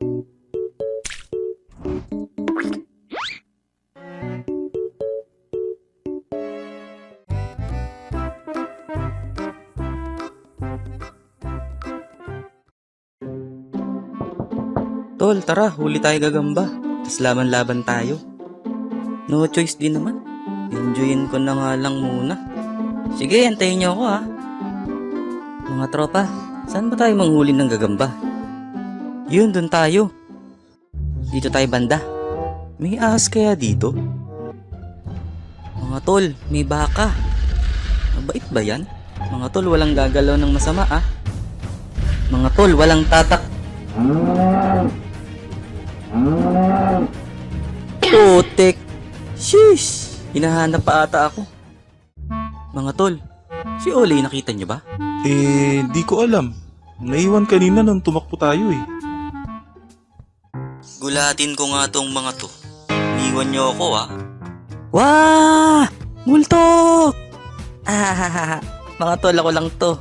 Tol, tara, huli tayo gagamba. Tapos laban-laban tayo. No choice din naman. Enjoyin ko na nga lang muna. Sige, antayin niyo ako ha. Mga tropa, saan ba tayo manghuli ng gagamba? Yun, dun tayo. Dito tayo banda. May ahas kaya dito? Mga tol, may baka. Mabait ba yan? Mga tol, walang gagalaw ng masama ah. Mga tol, walang tatak Putek! Sheesh! Hinahanap pa ata ako. Mga tol, si Ole nakita niyo ba? Eh, di ko alam. Naiwan kanina nung tumakbo tayo eh. Gulatin ko nga tong mga to. Iwan niyo ako ah. Wah! Multo! Ah, mga tol ako lang to.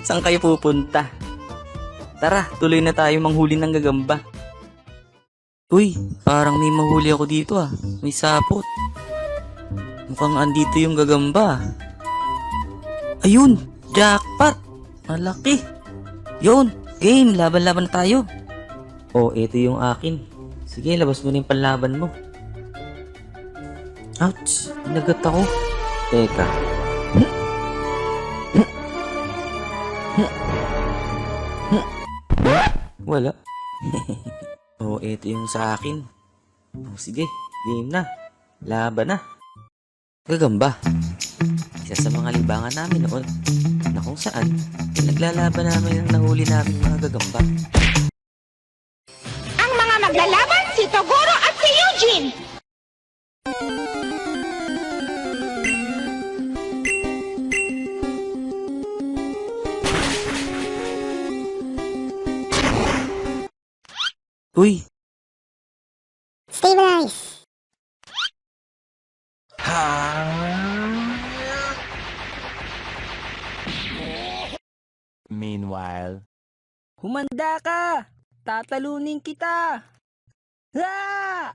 Saan kayo pupunta? Tara, tuloy na tayo manghuli ng gagamba. Uy, parang may mahuli ako dito ah. May sapot. Mukhang andito yung gagamba. Ayun, jackpot. Malaki. Yun, game, laban-laban tayo. Oh, ito yung akin. Sige, labas mo na yung panlaban mo. Ouch! Nagat ako. Teka. Wala. oh, ito yung sa akin. Oh, sige, game na. Laban na. Gagamba. Isa sa mga libangan namin noon na kung saan pinaglalaban namin ang nahuli namin mga gagamba. Si Toguro at si Eugene. Uy, Stabilize. Meanwhile, Humanda ka! Tatalunin kita! Ha!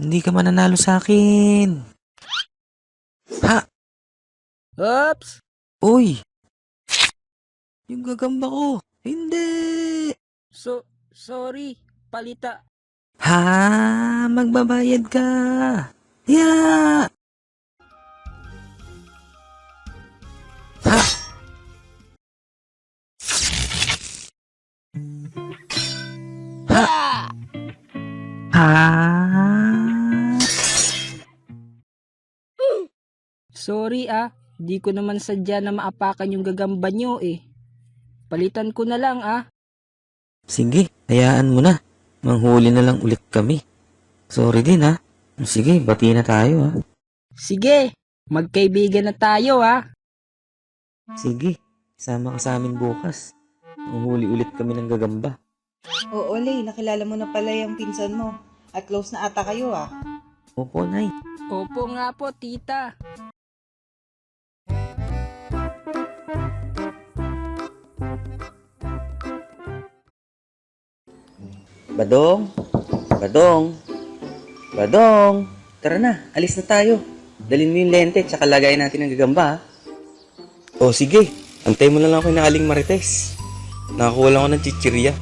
hindi ka mananalo sa akin. Ha! Oops! Uy! Yung gagamba ko. Hindi! So, sorry. Palita. Ha! Magbabayad ka! Sorry ah. Di ko naman sadya na maapakan yung gagamba nyo eh. Palitan ko na lang ah. Sige, hayaan mo na. Manghuli na lang ulit kami. Sorry din ha. Sige, bati na tayo ha. Sige, magkaibigan na tayo ah. Sige, sama ka sa amin bukas. Manghuli ulit kami ng gagamba. Oo, Lay, nakilala mo na pala yung pinsan mo. At close na ata kayo ah. Opo, Nay. Opo nga po, tita. Badong! Badong! Badong! Tara na, alis na tayo. Dalhin mo yung lente tsaka lagayin natin ang gagamba ha. O sige, antay mo na lang ako ng aling marites. Nakakuha lang ako ng chichirya.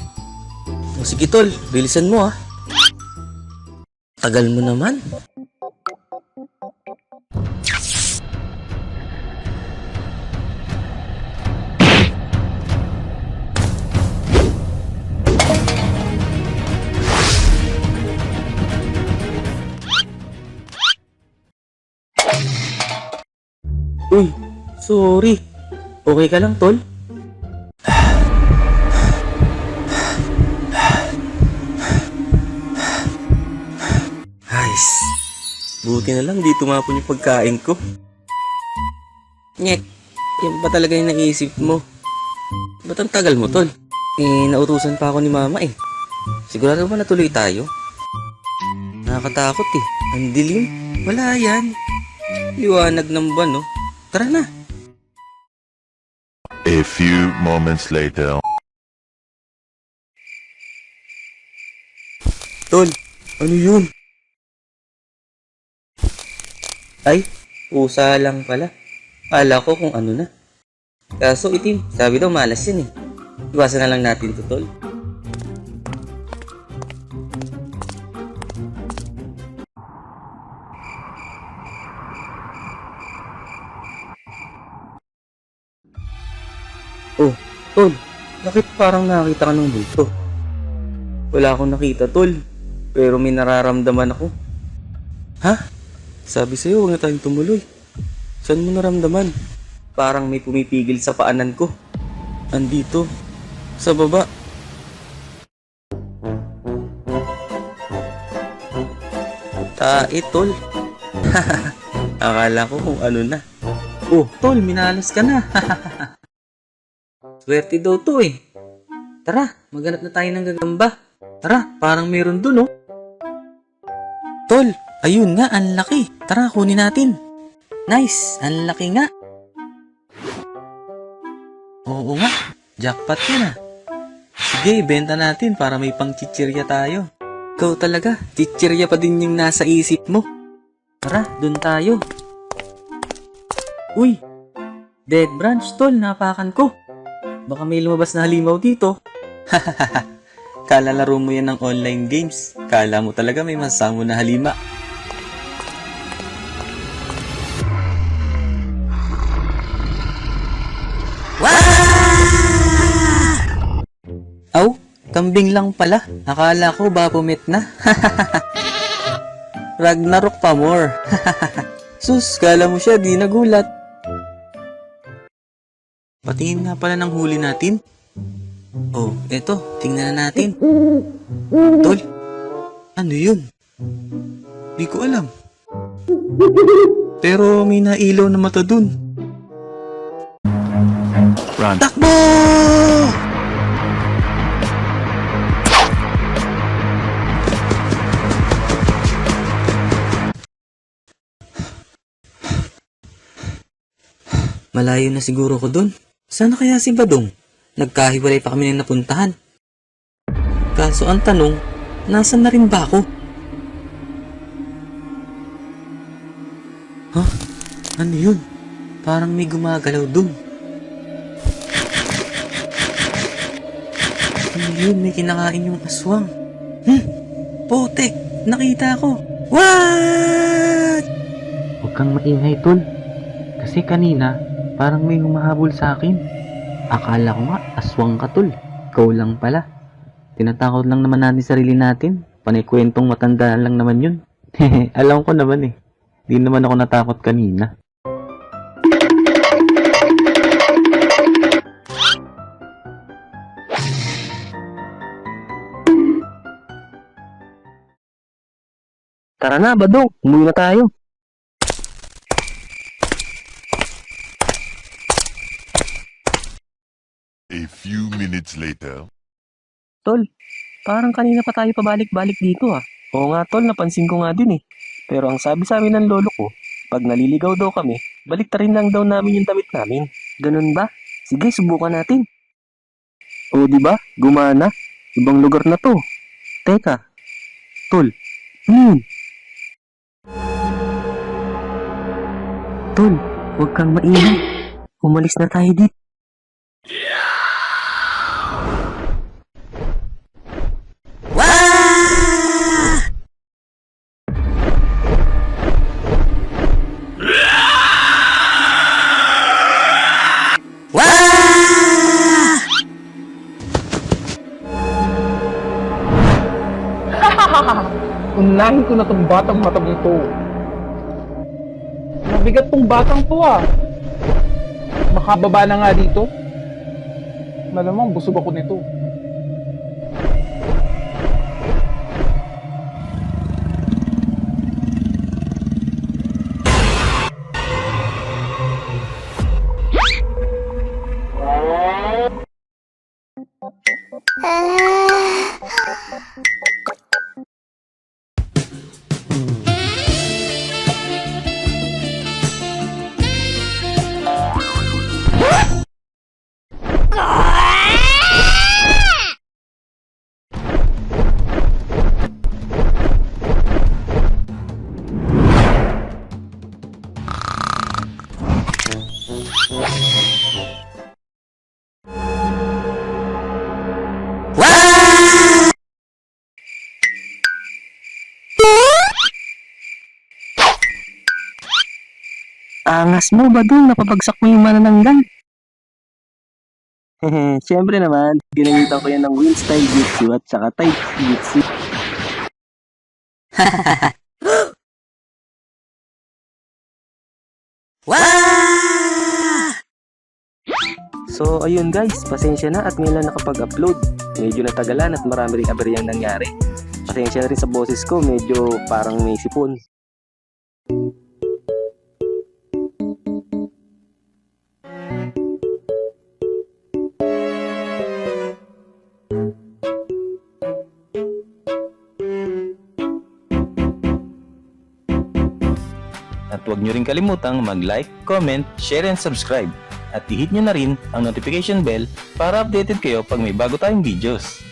O sige tol, bilisan mo ha. Tagal mo naman. Uy, sorry. Okay ka lang, tol? Guys, buti na lang di tumapon yung pagkain ko. Nyek, yan ba talaga yung naisip mo? Ba't ang tagal mo, tol? Eh, nautusan pa ako ni mama eh. Sigurado ba natuloy tayo? Nakakatakot eh. Ang dilim. Wala yan. Liwanag ng buwan, no? Tara na. A few moments later. Tol, ano yun? Ay, pusa lang pala. Kala ko kung ano na. Kaso itim, sabi daw malas yun eh. Iwasan na lang natin to, tol. Oh, tol, bakit parang nakita ka ng bulto? Wala akong nakita, tol. Pero may nararamdaman ako. Ha? Sabi sa'yo, huwag na tayong tumuloy. Saan mo naramdaman? Parang may pumipigil sa paanan ko. Andito. Sa baba. Tae, tol. Akala ko kung ano na. Oh, tol, minalas ka na. Swerte daw to eh. Tara, maghanap na tayo ng gagamba. Tara, parang meron dun oh. Tol, ayun nga, ang laki. Tara, kunin natin. Nice, ang laki nga. Oo nga, jackpot yun ah. Sige, ibenta natin para may pang chichirya tayo. Ikaw talaga, chichirya pa din yung nasa isip mo. Tara, dun tayo. Uy, dead branch tol, napakan ko. Baka may lumabas na halimaw dito. Kala laro mo yan ng online games. Kala mo talaga may masamo na halima. Aw, kambing lang pala. Akala ko Baphomet na. Ragnarok pa more. Sus, kala mo siya, di nagulat. Patingin nga pala ng huli natin. Oh, eto, tingnan na natin. Tol, ano yun? Di ko alam. Pero may nailaw na mata dun. Run. Takbo! Malayo na siguro ko dun. Sana kaya si Badong? Nagkahiwalay pa kami ng napuntahan. Kaso ang tanong, nasan na rin ba ako? Ha? Ano yun? Parang may gumagalaw dun. Ano yun? May kinakain yung aswang. Hmm? Potek! Nakita ko! What? Huwag kang maingay, tol. Kasi kanina, parang may humahabol sa akin. Akala ko nga, aswang ka, tol. Ikaw lang pala. Tinatakot lang naman natin sarili natin. Panay kwentong matanda lang naman yun. Alam ko naman eh. Di naman ako natakot kanina. Tara na, Badong. Umuwi na tayo. A few minutes later. Tol, parang kanina pa tayo pabalik-balik dito ah. Oo nga tol, napansin ko nga din eh. Pero ang sabi sa amin ng lolo ko, pag naliligaw daw kami, balik rin lang daw namin yung damit namin. Ganun ba? Sige, subukan natin. O di ba? Gumana. Ibang lugar na to. Teka. Tol. Hmm. Tol, huwag kang maingay. Umalis na tayo dito. Unahin ko na tong batang matag ito. Mabigat tong batang to ah. Makababa na nga dito. Malamang busog ako nito. Angas mo ba dun? Napabagsak mo yung manananggal. Hehe, syempre naman, ginamitan ko yan ng wind style jutsu at saka type jutsu. So ayun guys, pasensya na at ngayon lang nakapag-upload. Medyo natagalan at marami rin aberyang nangyari. Pasensya na rin sa boses ko, medyo parang may sipon. At huwag nyo rin kalimutang mag-like, comment, share, and subscribe. At i-hit nyo na rin ang notification bell para updated kayo pag may bago tayong videos.